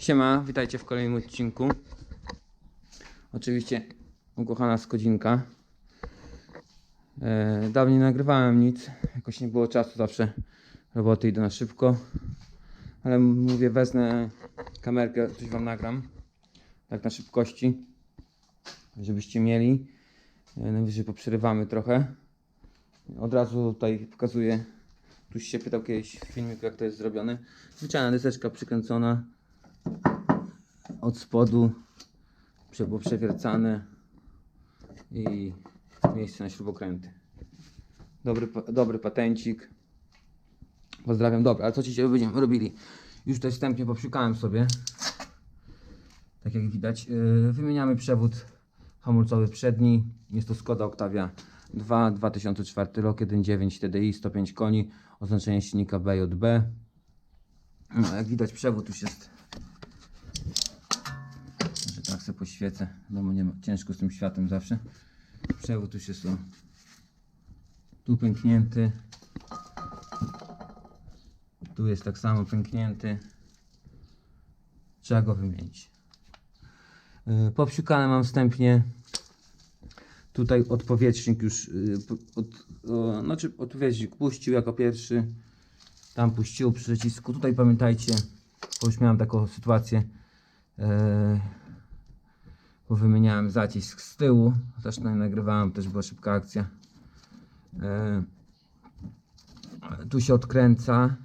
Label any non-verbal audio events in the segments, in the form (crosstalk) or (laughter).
Siema, witajcie w kolejnym odcinku. Oczywiście ukochana Skodzinka. E, dawniej nie nagrywałem nic, jakoś nie było czasu, zawsze roboty idą na szybko. Ale mówię, wezmę kamerkę, coś wam nagram. Tak na szybkości, żebyście mieli. E, najwyżej poprzerywamy trochę. Od razu tutaj pokazuję, tu się pytał kiedyś w filmiku jak to jest zrobione. Zwyczajna deseczka przykręcona od spodu było przewiercane i miejsce na śrubokręty. Dobry, dobry patencik. Pozdrawiam. Dobra, ale co ci będziemy robili? Już tutaj wstępnie popsiukałem sobie. Tak jak widać. Yy, wymieniamy przewód hamulcowy przedni. Jest to Skoda Octavia 2, 2004 rok, 1.9 TDI, 105 koni, oznaczenie silnika BJB. No, jak widać przewód już jest sobie poświecę. No nie ciężko z tym światem zawsze. Przewód już jest o, tu pęknięty. Tu jest tak samo pęknięty. Trzeba go wymienić. Yy, Popsiukane mam wstępnie. Tutaj odpowietrznik już po- od, o, znaczy odpowietrznik puścił jako pierwszy. Tam puścił przycisku. Tutaj pamiętajcie, bo już miałem taką sytuację. Yy, bo wymieniałem zacisk z tyłu. Zresztą nie nagrywałem, też była szybka akcja. E, tu się odkręca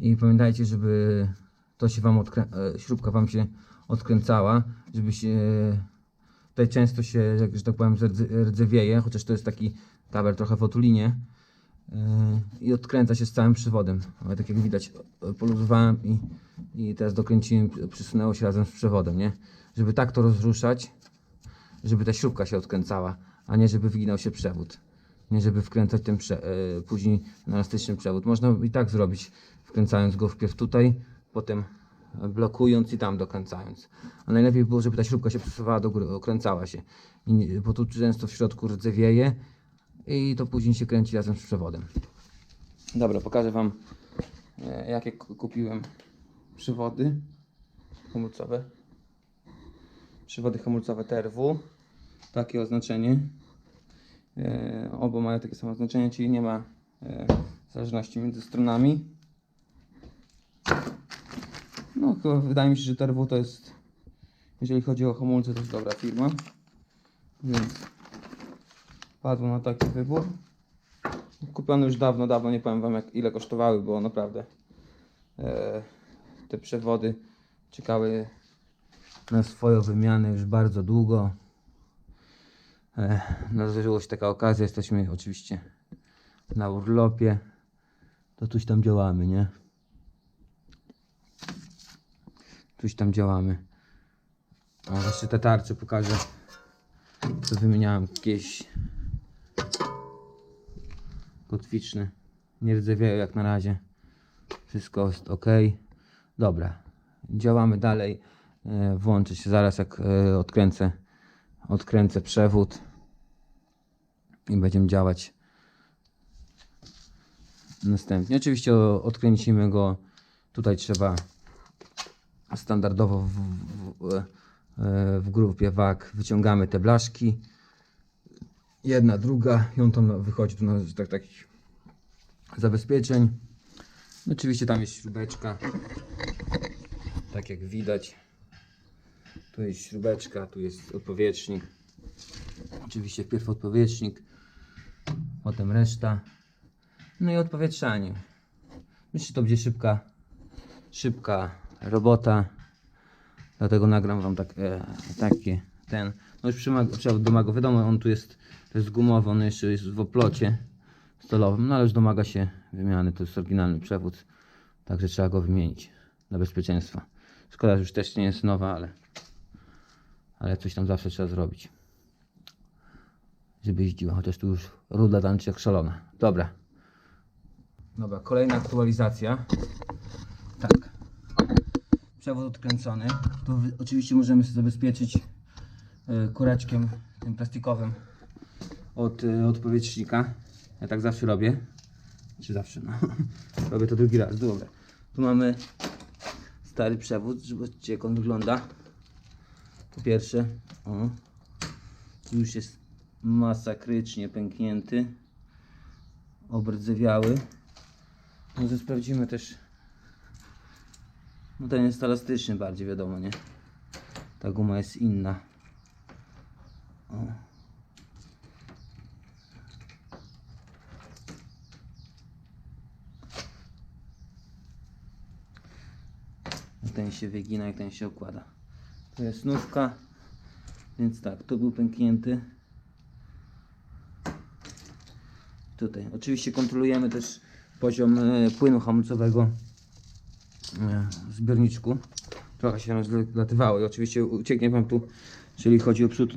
i pamiętajcie, żeby to się wam e, śrubka wam się odkręcała, żeby się tutaj często się, jak- że tak powiem, rdzewieje, chociaż to jest taki kabel trochę w otulinie e, i odkręca się z całym przewodem. Ale tak jak widać, e, poluzowałem i, i teraz dokręciłem, przysunęło się razem z przewodem, nie? Żeby tak to rozruszać, żeby ta śrubka się odkręcała, a nie żeby wyginał się przewód. Nie żeby wkręcać ten e, później na elastyczny przewód. Można i tak zrobić, wkręcając go wpierw tutaj, potem blokując i tam dokręcając. A najlepiej było, żeby ta śrubka się przesuwała do góry, okręcała się. I bo tu często w środku rdzewieje i to później się kręci razem z przewodem. Dobra, pokażę Wam e, jakie ku- kupiłem przewody hamulcowe. Przewody hamulcowe TRW. Takie oznaczenie. E, oba mają takie samo oznaczenie, czyli nie ma e, zależności między stronami. No, chyba wydaje mi się, że TRW to jest, jeżeli chodzi o hamulce, to jest dobra firma. Więc padło na taki wybór. Kupione już dawno, dawno, nie powiem Wam jak, ile kosztowały, bo naprawdę e, te przewody czekały na swoją wymianę już bardzo długo. E, no, zdarzyła się taka okazja, jesteśmy oczywiście na urlopie, to coś tam działamy, nie? Coś tam działamy. O, jeszcze te tarcze pokażę, co wymieniałem jakieś kotwiczne. Nie rdzewieją jak na razie. Wszystko jest ok. Dobra, działamy dalej. E, Włączę się zaraz jak e, odkręcę, odkręcę przewód i będziemy działać następnie. Oczywiście odkręcimy go. Tutaj trzeba standardowo w, w, e, w grupie WAG wyciągamy te blaszki. Jedna, druga, ją tam wychodzi tu na tak, takich zabezpieczeń. Oczywiście tam jest śrubeczka. Tak jak widać. Tu jest śrubeczka, tu jest odpowietrznik. Oczywiście wpierw odpowietrznik, potem reszta. No i odpowietrzanie. Myślę, że to będzie szybka, szybka robota. Dlatego nagram wam tak, e, takie, ten. No już przewód domaga, wiadomo, on tu jest, to jest gumowy, on jeszcze jest w oplocie stolowym, no ale już domaga się wymiany, to jest oryginalny przewód. Także trzeba go wymienić dla bezpieczeństwa. Szkoda, że już też nie jest nowa, ale, ale coś tam zawsze trzeba zrobić. Żeby jeździła, chociaż tu już ruda tańczy jak szalona. Dobra. Dobra, kolejna aktualizacja. Tak. Przewód odkręcony. Tu oczywiście możemy sobie zabezpieczyć y, koreczkiem tym plastikowym od, y, od powietrznika. Ja tak zawsze robię. Czy zawsze, no. (laughs) Robię to drugi raz, dobra. Tu mamy stary przewód, zobaczcie jak on wygląda. Po pierwsze, o, tu już jest masakrycznie pęknięty, obrdzewiały. No to sprawdzimy też. No ten jest elastyczny bardziej, wiadomo, nie? Ta guma jest inna. O. Ten się wygina, jak ten się okłada. To jest nówka, więc tak, tu był pęknięty. Tutaj. Oczywiście kontrolujemy też poziom e, płynu hamulcowego e, w zbiorniczku. Trochę się rozlatywało i oczywiście ucieknie Wam tu, jeżeli chodzi o przód,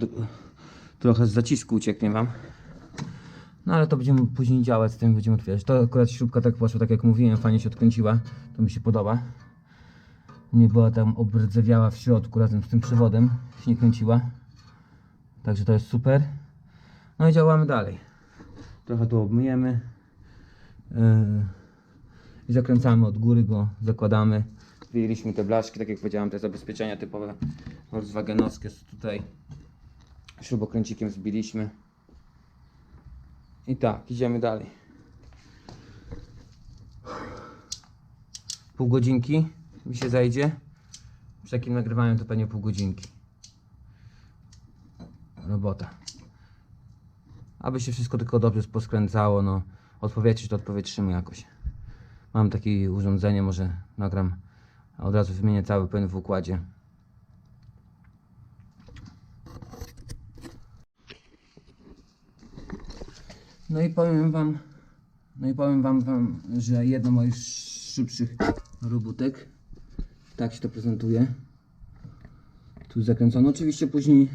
trochę z zacisku ucieknie Wam. No ale to będziemy później działać, z tym będziemy otwierać. To akurat śrubka tak poszła, tak jak mówiłem, fajnie się odkręciła. To mi się podoba. Nie była tam obrdzewiała w środku razem z tym przewodem. Się nie kręciła. Także to jest super. No i działamy dalej. Trochę to obmyjemy. Yy, I zakręcamy od góry go, zakładamy. Wyjęliśmy te blaszki, tak jak powiedziałem, te zabezpieczenia typowe Volkswagenowskie tutaj. Śrubokręcikiem zbiliśmy. I tak, idziemy dalej. Pół godzinki mi się zajdzie. Przy takim nagrywaniu to pewnie pół godzinki. Robota. Aby się wszystko tylko dobrze poskręcało, no odpowietrzyć to odpowietrzymy jakoś. Mam takie urządzenie, może nagram, a od razu wymienię cały płyn w układzie. No i powiem wam, no i powiem wam, wam że jedno moich szybszych robótek. Tak się to prezentuje. Tu zakręcono. Oczywiście później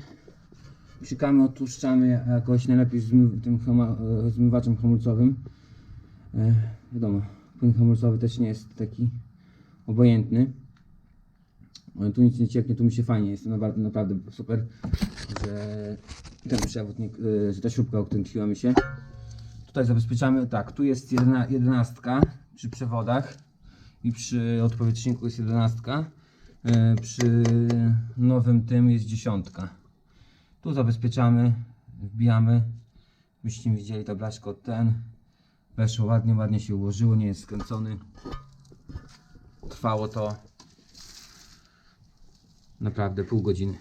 psikamy, odtłuszczamy jakoś najlepiej zmy, tym e, zmywaczem hamulcowym. E, wiadomo, płyn hamulcowy też nie jest taki obojętny. Ale tu nic nie cieknie, tu mi się fajnie jest, to naprawdę, naprawdę super, że ten przewód, nie, że ta śrubka odkręciła mi się. Tutaj zabezpieczamy, tak, tu jest jedna, jedenastka przy przewodach i przy odpowietrzniku jest jedenastka. E, przy nowym tym jest dziesiątka. Tu zabezpieczamy, wbijamy. Byście widzieli to blaszko ten. Weszło ładnie, ładnie się ułożyło, nie jest skręcony. Trwało to naprawdę pół godziny.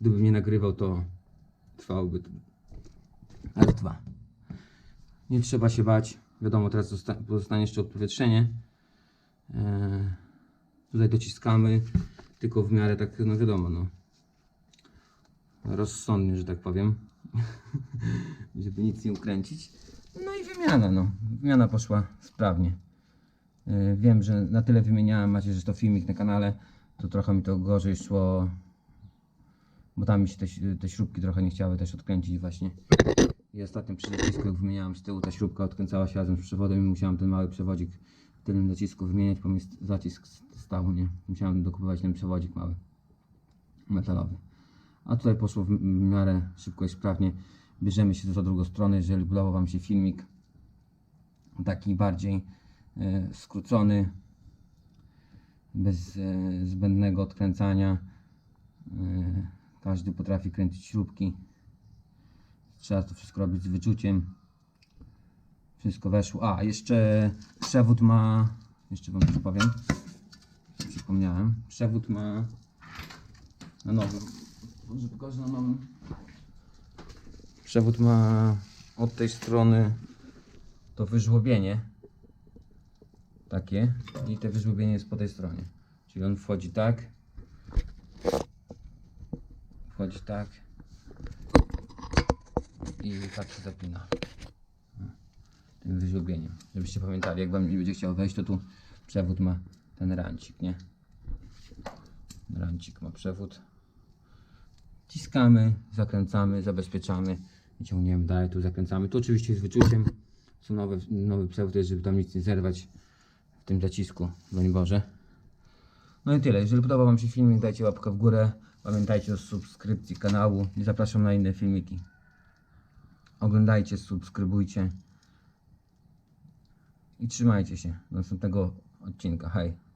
Gdybym nie nagrywał, to trwałoby ale dwa. Nie trzeba się bać. Wiadomo, teraz zosta- pozostanie jeszcze odpowietrzenie. Eee, tutaj dociskamy, tylko w miarę tak, no wiadomo, no. Rozsądnie, że tak powiem. (laughs) Żeby nic nie ukręcić. No i wymiana, no. Wymiana poszła sprawnie. Eee, wiem, że na tyle wymieniałem, macie, że to filmik na kanale, to trochę mi to gorzej szło, bo tam mi się te, te śrubki trochę nie chciały też odkręcić właśnie. I ostatnio przy jak wymieniałem z tyłu, ta śrubka odkręcała się razem z przewodem i musiałem ten mały przewodzik tylnym docisku wymieniać, bo zacisk stał, nie? Musiałem dokupywać ten przewodzik mały, metalowy. A tutaj poszło w, miarę szybko i sprawnie. Bierzemy się za drugą stronę, jeżeli podobał Wam się filmik taki bardziej e, skrócony, bez e, zbędnego odkręcania. E, każdy potrafi kręcić śrubki. Trzeba to wszystko robić z wyczuciem. Wszystko weszło. A, jeszcze przewód ma. Jeszcze wam coś powiem. Przypomniałem. Przewód ma. Na nowym. Może pokażę na nowym. Przewód ma od tej strony to wyżłobienie. Takie. I te wyżłobienie jest po tej stronie. Czyli on wchodzi tak. Wchodzi tak i tak się zapina. Tym wyżłobieniem. Żebyście pamiętali, jak wam nie będzie chciał wejść, to tu przewód ma ten rancik, nie? Rancik ma przewód. Ciskamy, zakręcamy, zabezpieczamy i ciągniemy dalej, tu zakręcamy. Tu oczywiście z wyczuciem. Są nowe, nowy przewód, jest, żeby tam nic nie zerwać w tym zacisku, broń Boże. No i tyle. Jeżeli podobał Wam się filmik, dajcie łapkę w górę. Pamiętajcie o subskrypcji kanału i zapraszam na inne filmiki. Oglądajcie, subskrybujcie i trzymajcie się do następnego odcinka. Hej!